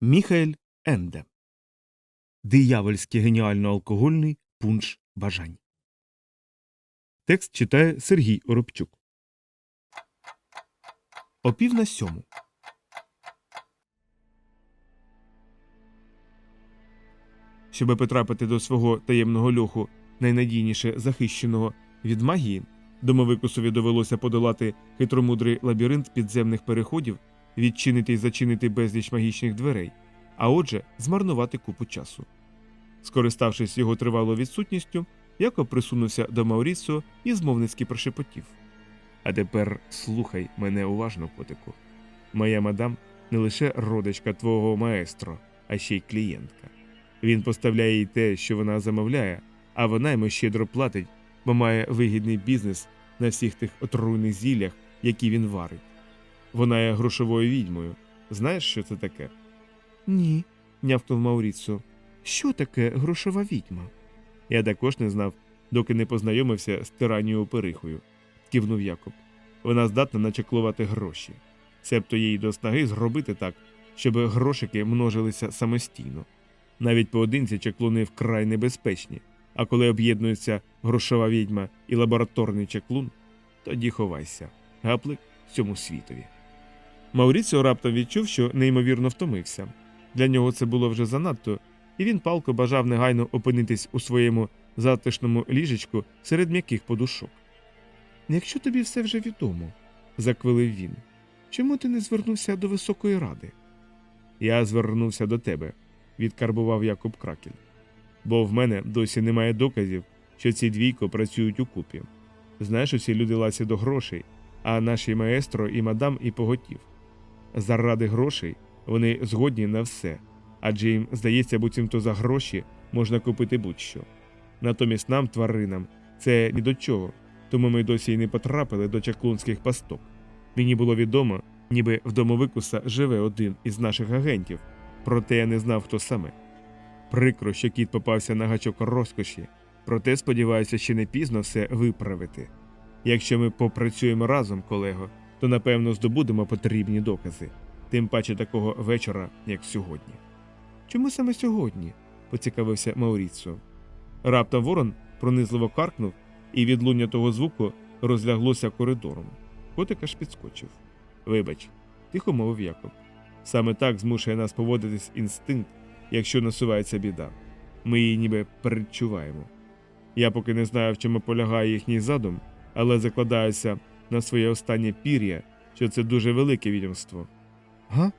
Міхаель Енде. Диявольський геніально алкогольний пунш бажань. Текст читає Сергій Оробчук. О на сьому. Щоби потрапити до свого таємного льоху, найнадійніше захищеного від магії, домовикусові довелося подолати хитромудрий лабіринт підземних переходів, відчинити і зачинити безліч магічних дверей, а отже, змарнувати купу часу. Скориставшись його тривалою відсутністю, Якоб присунувся до Мауріцо і змовницьки прошепотів. А тепер слухай мене уважно, котику. Моя мадам не лише родичка твого маестро, а ще й клієнтка. Він поставляє їй те, що вона замовляє, а вона йому щедро платить, бо має вигідний бізнес на всіх тих отруйних зіллях, які він варить. Вона є грошовою відьмою. Знаєш, що це таке? Ні, нявкнув Мауріцо. Що таке грошова відьма? Я також не знав, доки не познайомився з тиранією Перихою, кивнув Якоб. Вона здатна начеклувати гроші. Себто їй до снаги зробити так, щоб грошики множилися самостійно. Навіть поодинці чеклуни вкрай небезпечні, а коли об'єднується грошова відьма і лабораторний чеклун, тоді ховайся, гаплик цьому світові. Мауріціо раптом відчув, що неймовірно втомився. Для нього це було вже занадто, і він палко бажав негайно опинитись у своєму затишному ліжечку серед м'яких подушок. Якщо тобі все вже відомо, заквилив він, чому ти не звернувся до Високої ради? Я звернувся до тебе, відкарбував Якоб Кракель. Бо в мене досі немає доказів, що ці двійко працюють укупі. Знаєш, усі люди ласі до грошей, а наші маестро і мадам і поготів. Заради грошей вони згодні на все, адже їм здається, буцімто за гроші можна купити будь-що. Натомість нам, тваринам, це ні до чого, тому ми досі й не потрапили до чаклунських пасток. Мені було відомо, ніби в домовикуса живе один із наших агентів, проте я не знав, хто саме. Прикро, що кіт попався на гачок розкоші, проте сподіваюся, ще не пізно все виправити. Якщо ми попрацюємо разом, колего, то напевно здобудемо потрібні докази, тим паче такого вечора, як сьогодні. Чому саме сьогодні? поцікавився Мауріцо. Раптом ворон пронизливо каркнув, і відлуння того звуку розляглося коридором. Котик аж підскочив. Вибач, тихо мовив Якоб. Саме так змушує нас поводитись інстинкт, якщо насувається біда. Ми її ніби передчуваємо. Я поки не знаю, в чому полягає їхній задум, але закладаюся на своє останнє пір'я, що це дуже велике відомство. Га?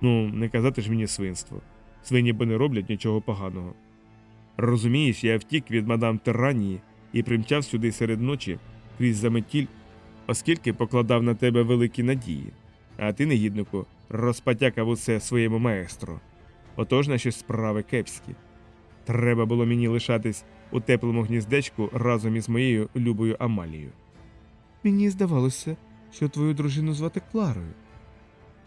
Ну, не казати ж мені свинство. Свині бо не роблять нічого поганого. Розумієш, я втік від мадам Терранії і примчав сюди серед ночі крізь заметіль, оскільки покладав на тебе великі надії, а ти, негіднику, розпатякав усе своєму маестро. Отож наші справи кепські. Треба було мені лишатись у теплому гніздечку разом із моєю любою Амалією. Мені здавалося, що твою дружину звати Кларою.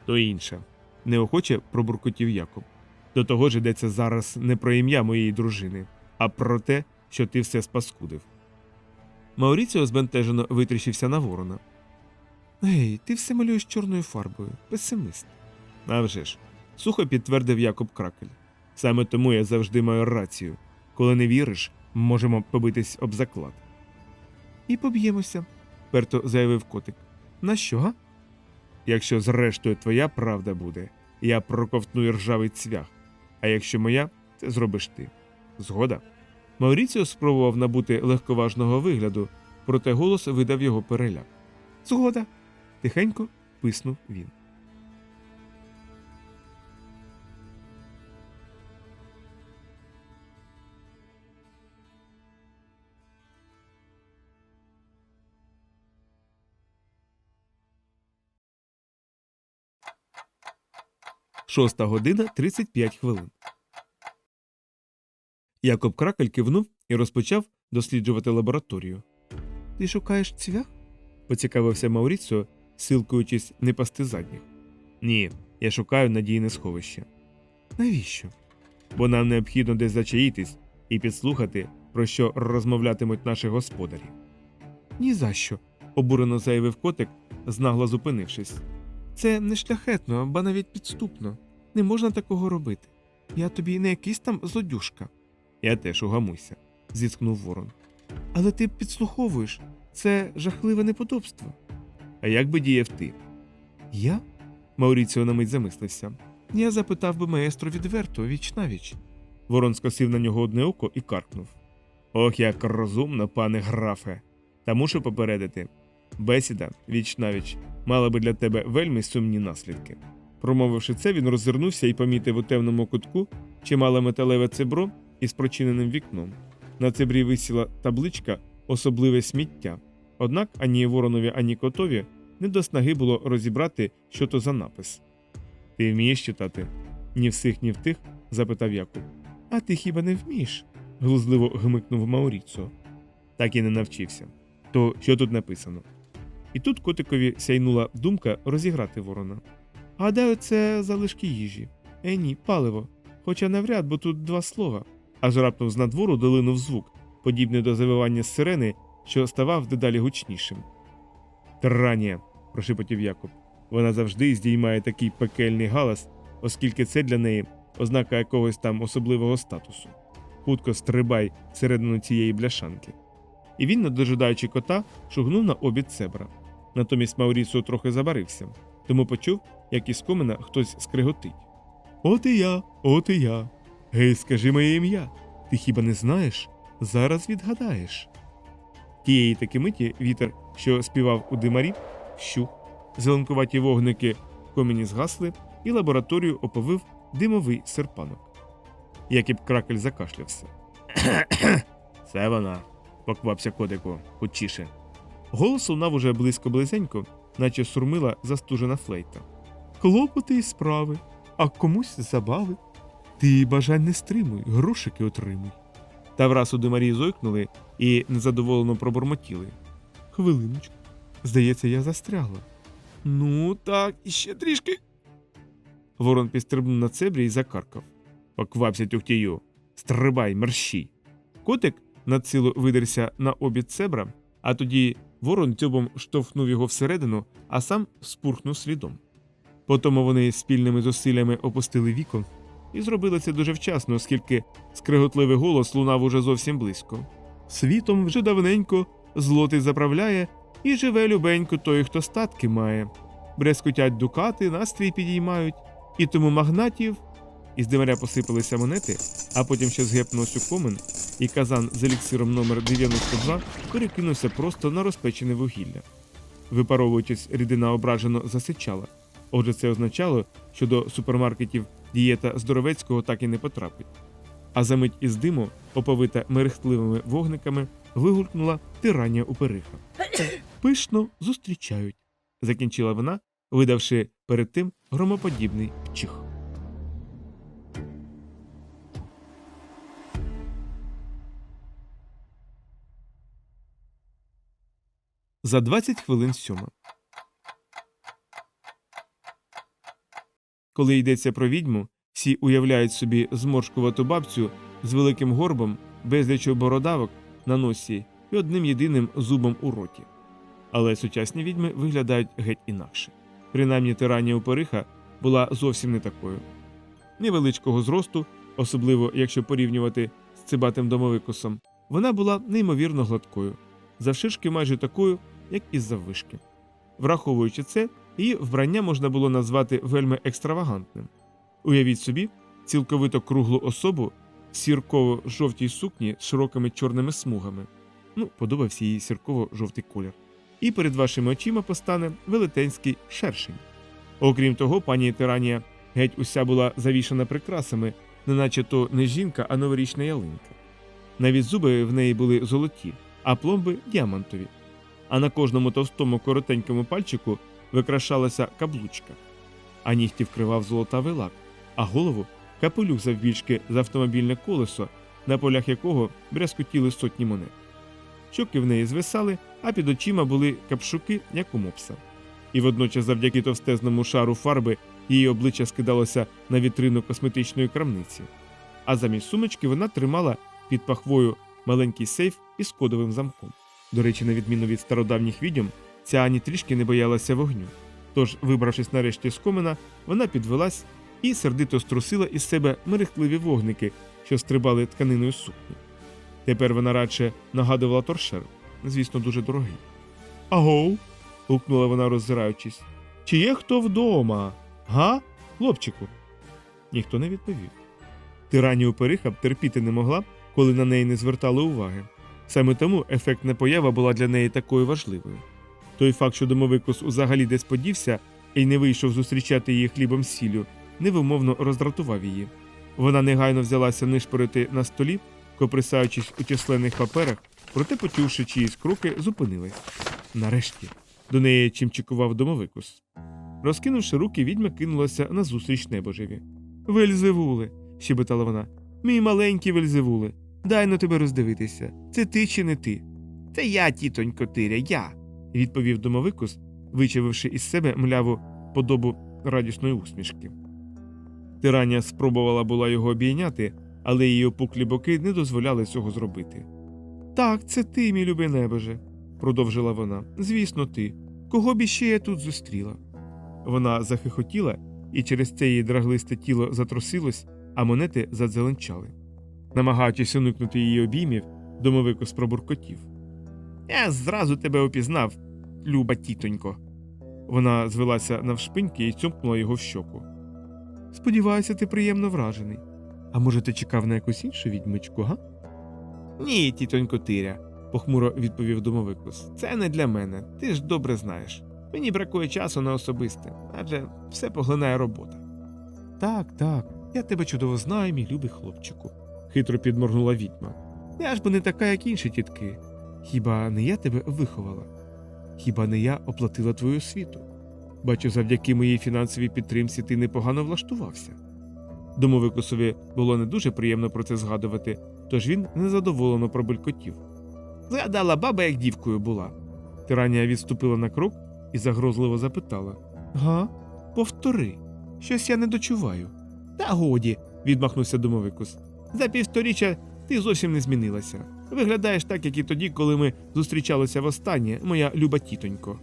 То інше. Неохоче пробуркотів Якоб. До того ж йдеться зараз не про ім'я моєї дружини, а про те, що ти все спаскудив. Мауріціо збентежено витріщився на ворона. Гей, ти все малюєш чорною фарбою, песимист. «А вже ж», – сухо підтвердив Якоб Кракель. Саме тому я завжди маю рацію. Коли не віриш, можемо побитись об заклад. І поб'ємося, перто заявив котик. На що? Якщо зрештою твоя правда буде, я проковтну ржавий цвях. А якщо моя, це зробиш ти. Згода. Мауріціо спробував набути легковажного вигляду, проте голос видав його переляк. Згода. тихенько писнув він. Шоста година 35 хвилин. Якоб Кракель кивнув і розпочав досліджувати лабораторію. Ти шукаєш цвях? поцікавився Мауріціо, силкуючись не пасти задніх. Ні, я шукаю надійне сховище. Навіщо? Бо нам необхідно десь зачаїтись і підслухати, про що розмовлятимуть наші господарі. Ні за що, обурено заявив котик, знагло зупинившись. Це не шляхетно, ба навіть підступно. Не можна такого робити. Я тобі не якийсь там злодюшка. Я теж угамуйся, зіткнув ворон. Але ти підслуховуєш це жахливе неподобство. А як би діяв ти? Я? Мауріціо на мить замислився. Я запитав би маестро відверто, віч навіч. Ворон скосив на нього одне око і каркнув. Ох, як розумно, пане графе. Та мушу попередити. Бесіда, віч навіч, мала би для тебе вельми сумні наслідки. Промовивши це, він роззирнувся і помітив у темному кутку чимале металеве цебро із прочиненим вікном. На цебрі висіла табличка особливе сміття. Однак ані воронові, ані котові не до снаги було розібрати, що то за напис. Ти вмієш читати? Ні всіх, ні в тих? запитав Якуб. А ти хіба не вмієш? глузливо гмикнув Мауріцо. Так і не навчився. То що тут написано? І тут котикові сяйнула думка розіграти ворона. Гадаю, це залишки їжі. Е, ні, паливо. Хоча навряд, бо тут два слова. Аж раптом з надвору долинув звук, подібний до завивання сирени, що ставав дедалі гучнішим. Транія, прошепотів Якоб. Вона завжди здіймає такий пекельний галас, оскільки це для неї ознака якогось там особливого статусу. Хутко стрибай всередину цієї бляшанки. І він, не дожидаючи кота, шугнув на обід цебра. Натомість Маурісо трохи забарився, тому почув, як із комина хтось скриготить. От і я, от і я. Гей, скажи моє ім'я. Ти хіба не знаєш? Зараз відгадаєш. Тієї таки миті вітер, що співав у димарі, вщух. Зеленкуваті вогники в коміні згасли, і лабораторію оповив димовий серпанок. Якіб кракель закашлявся. Це вона, поквапся кодику, хутчіше. Голос лунав уже близько близенько, наче сурмила застужена флейта. Клопоти й справи, а комусь забави. Ти бажань не стримуй, грошики отримуй. Та враз у димарі зойкнули і незадоволено пробурмотіли. Хвилиночку. Здається, я застрягла. Ну, так, іще трішки. Ворон підстрибнув на цебрі і закаркав. Поквапся тюхтію. Стрибай, мерщій. Котик надсилу видерся на обід цебра, а тоді ворон тюбом штовхнув його всередину, а сам спурхнув слідом. Потім вони спільними зусиллями опустили вікон і зробили це дуже вчасно, оскільки скриготливий голос лунав уже зовсім близько. Світом вже давненько злотий заправляє і живе любенько той, хто статки має. Брескотять дукати, настрій підіймають, і тому магнатів. Із димаря посипалися монети, а потім ще згепнувся комен, і казан з еліксиром номер 92 перекинувся просто на розпечене вугілля. Випаровуючись, рідина ображено засичала. Отже, це означало, що до супермаркетів дієта здоровецького так і не потрапить. А за мить із диму, оповита мерехтливими вогниками, вигулькнула тирання упериха. Пишно зустрічають, закінчила вона, видавши перед тим громоподібний пчих. За 20 хвилин сьома. Коли йдеться про відьму, всі уявляють собі зморшкувату бабцю з великим горбом, безлічу бородавок на носі і одним єдиним зубом у роті. Але сучасні відьми виглядають геть інакше. Принаймні тиранія Упориха була зовсім не такою. Невеличкого зросту, особливо якщо порівнювати з цибатим домовикосом, вона була неймовірно гладкою, завширшки майже такою, як і заввишки. Враховуючи це, її вбрання можна було назвати вельми екстравагантним. Уявіть собі, цілковито круглу особу в сірково-жовтій сукні з широкими чорними смугами. Ну, подобався їй сірково-жовтий колір. І перед вашими очима постане велетенський шершень. Окрім того, пані Тиранія геть уся була завішана прикрасами, неначе то не жінка, а новорічна ялинка. Навіть зуби в неї були золоті, а пломби діамантові. А на кожному товстому коротенькому пальчику викрашалася каблучка, а нігті вкривав золотавий лак, а голову капелюх завбільшки з автомобільне колесо, на полях якого брязкотіли сотні монет. Щоки в неї звисали, а під очима були капшуки, як у мопса. І водночас, завдяки товстезному шару фарби, її обличчя скидалося на вітрину косметичної крамниці. А замість сумочки вона тримала під пахвою маленький сейф із кодовим замком. До речі, на відміну від стародавніх відьом, ця ані трішки не боялася вогню. Тож, вибравшись нарешті з комина, вона підвелась і сердито струсила із себе мерехтливі вогники, що стрибали тканиною сукні. Тепер вона радше нагадувала торшер, звісно, дуже дорогий. Агоу. гукнула вона, роззираючись. Чи є хто вдома? Га? Хлопчику? Ніхто не відповів. Тиранію периха б терпіти не могла, коли на неї не звертали уваги. Саме тому ефектна поява була для неї такою важливою. Той факт, що домовикус узагалі десь подівся і не вийшов зустрічати її хлібом з сіллю, невимовно роздратував її. Вона негайно взялася нишпорити на столі, коприсаючись у численних паперах, проте, почувши чиїсь кроки, зупинилась. Нарешті до неї чимчикував домовикус. Розкинувши руки, відьма кинулася назустріч небожеві. Вельзевуле, щебетала вона. Мій маленький Вельзевуле, дай на тебе роздивитися. Це ти чи не ти? Це я, тітонько Тиря, я, відповів домовикус, вичавивши із себе мляву подобу радісної усмішки. Тирання спробувала була його обійняти, але її опуклі боки не дозволяли цього зробити. Так, це ти, мій любий небоже, продовжила вона. Звісно, ти. Кого б іще я тут зустріла? Вона захихотіла, і через це її драглисте тіло затрусилось, а монети задзеленчали. Намагаючись уникнути її обіймів, домовикус пробуркотів. Я зразу тебе опізнав, люба тітонько. Вона звелася навшпиньки і цьомкнула його в щоку. Сподіваюся, ти приємно вражений. А може, ти чекав на якусь іншу відьмичку, га? Ні, тітонько Тиря, похмуро відповів домовикус. Це не для мене, ти ж добре знаєш. Мені бракує часу на особисте, адже все поглинає робота. Так, так, я тебе чудово знаю, мій любий хлопчику, хитро підморгнула відьма. Я ж бо не така, як інші тітки. Хіба не я тебе виховала? Хіба не я оплатила твою освіту? Бачу, завдяки моїй фінансовій підтримці ти непогано влаштувався. Домовикусові було не дуже приємно про це згадувати, тож він незадоволено пробелькотів. Згадала баба, як дівкою була. Тиранія відступила на крок і загрозливо запитала Га, повтори, щось я не дочуваю. Та годі, відмахнувся домовикус. За півсторіччя ти зовсім не змінилася. Виглядаєш так, як і тоді, коли ми зустрічалися востаннє, моя люба тітонько.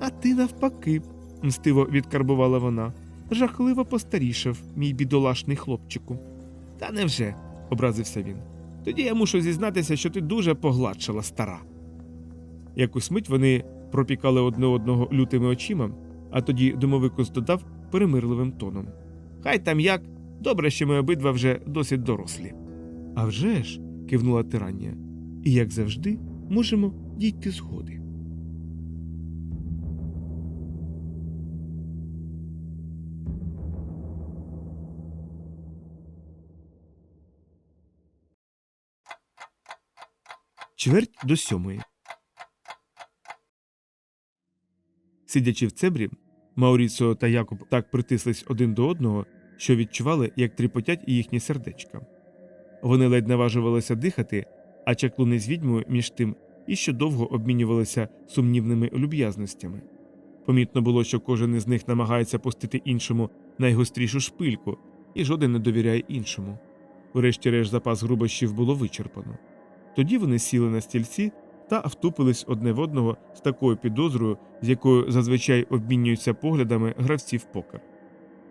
А ти навпаки, мстиво відкарбувала вона. Жахливо постарішав, мій бідолашний хлопчику. Та невже, образився він. Тоді я мушу зізнатися, що ти дуже погладшала стара. Якусь мить вони пропікали одне одного лютими очима, а тоді домовикус додав перемирливим тоном. Хай там як, добре, що ми обидва вже досить дорослі. «А вже ж», – кивнула тирання, і як завжди, можемо дійти згоди. Чверть до сьомої. Сидячи в цебрі, Мауріціо та Якоб так притислись один до одного, що відчували, як тріпотять їхні сердечка. Вони ледь наважувалися дихати, а чаклуни з відьмою між тим іще довго обмінювалися сумнівними люб'язностями. Помітно було, що кожен із них намагається пустити іншому найгострішу шпильку, і жоден не довіряє іншому. Врешті-решт запас грубощів було вичерпано. Тоді вони сіли на стільці та втупились одне в одного з такою підозрою, з якою зазвичай обмінюються поглядами гравців покер.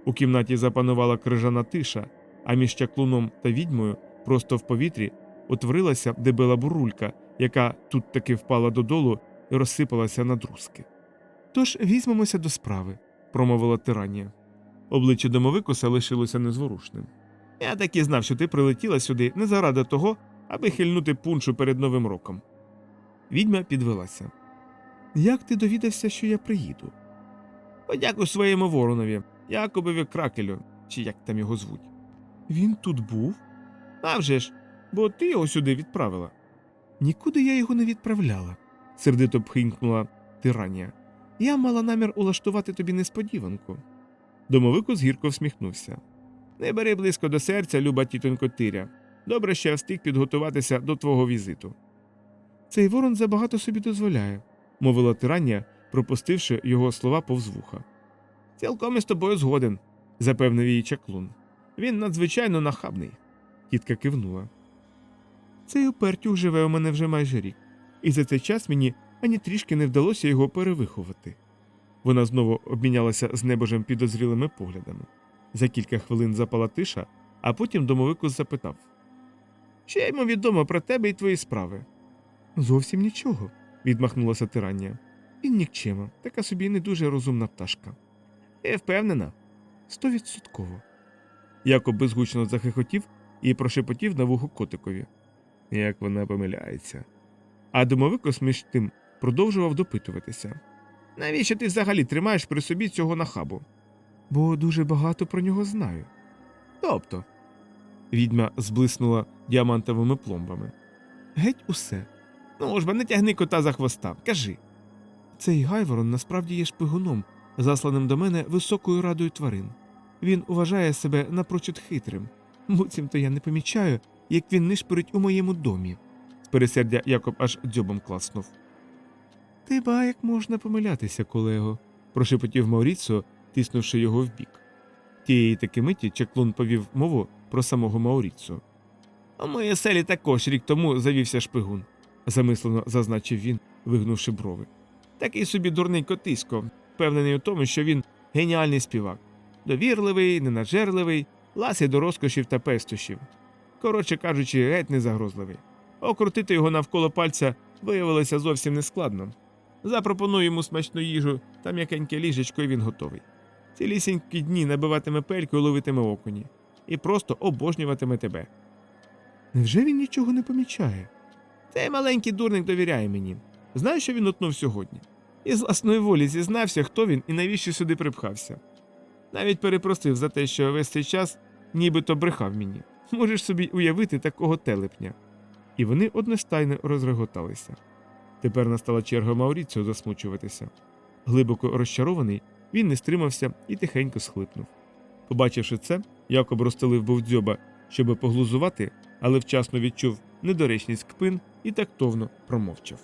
У кімнаті запанувала крижана тиша, а між чаклуном та відьмою просто в повітрі утворилася дебела бурулька, яка тут таки впала додолу і розсипалася на друзки. Тож візьмемося до справи, промовила тиранія. Обличчя домовикуса лишилося незворушним. Я так і знав, що ти прилетіла сюди не заради того, аби хильнути пуншу перед новим роком. Відьма підвелася. Як ти довідався, що я приїду? Подякуй своєму воронові, Якобові Кракелю, чи як там його звуть. Він тут був? А вже ж, бо ти його сюди відправила. Нікуди я його не відправляла, сердито пхинькнула тиранія. Я мала намір улаштувати тобі несподіванку. Домовикус гірко всміхнувся. Не бери близько до серця, люба тітонько Тиря. Добре, що я встиг підготуватися до твого візиту. Цей ворон забагато собі дозволяє, мовила тирання, пропустивши його слова повз вуха. Цілком із тобою згоден, запевнив її чаклун. Він надзвичайно нахабний. Тітка кивнула. Цей упертюх живе у мене вже майже рік, і за цей час мені ані трішки не вдалося його перевиховати. Вона знову обмінялася з небожем підозрілими поглядами. За кілька хвилин запала тиша, а потім домовикус запитав Що йому відомо про тебе і твої справи? Зовсім нічого, відмахнулася тирання. Він нікчема, така собі не дуже розумна пташка. Ти впевнена? Стовідсотково. Якоб безгучно захихотів і прошепотів на вухо котикові. Як вона помиляється. А домовикос між тим продовжував допитуватися. Навіщо ти взагалі тримаєш при собі цього нахабу? Бо дуже багато про нього знаю. Тобто. Відьма зблиснула діамантовими пломбами. Геть усе. Ну ж бо не тягни кота за хвоста, кажи. Цей Гайворон насправді є шпигуном, засланим до мене високою радою тварин. Він вважає себе напрочуд хитрим. Буцімто я не помічаю, як він нишпорить у моєму домі. З пересердя Якоб аж дзьобом класнув. Ти ба як можна помилятися, колего, прошепотів Мауріцо, тиснувши його вбік. Тієї таки миті чаклун повів мову про самого Мауріцо. У моїй селі також рік тому завівся шпигун, замислено зазначив він, вигнувши брови. Такий собі дурний котисько, впевнений у тому, що він геніальний співак, довірливий, ненажерливий, ласий до розкошів та пестощів. Коротше кажучи, геть не загрозливий. Окрутити його навколо пальця виявилося зовсім нескладно. Запропоную йому смачну їжу та м'якеньке ліжечко, і він готовий. Цілісінькі дні набиватиме пельку і ловитиме окуні. І просто обожнюватиме тебе. Невже він нічого не помічає? Цей маленький дурник довіряє мені. Знаєш, що він утнув сьогодні? І з власної волі зізнався, хто він і навіщо сюди припхався. Навіть перепросив за те, що весь цей час нібито брехав мені. Можеш собі уявити такого телепня. І вони одностайно розреготалися. Тепер настала черга Мауріціо засмучуватися. Глибоко розчарований, він не стримався і тихенько схлипнув. Побачивши це, Якоб розстелив був дзьоба, щоби поглузувати, але вчасно відчув недоречність кпин і тактовно промовчав.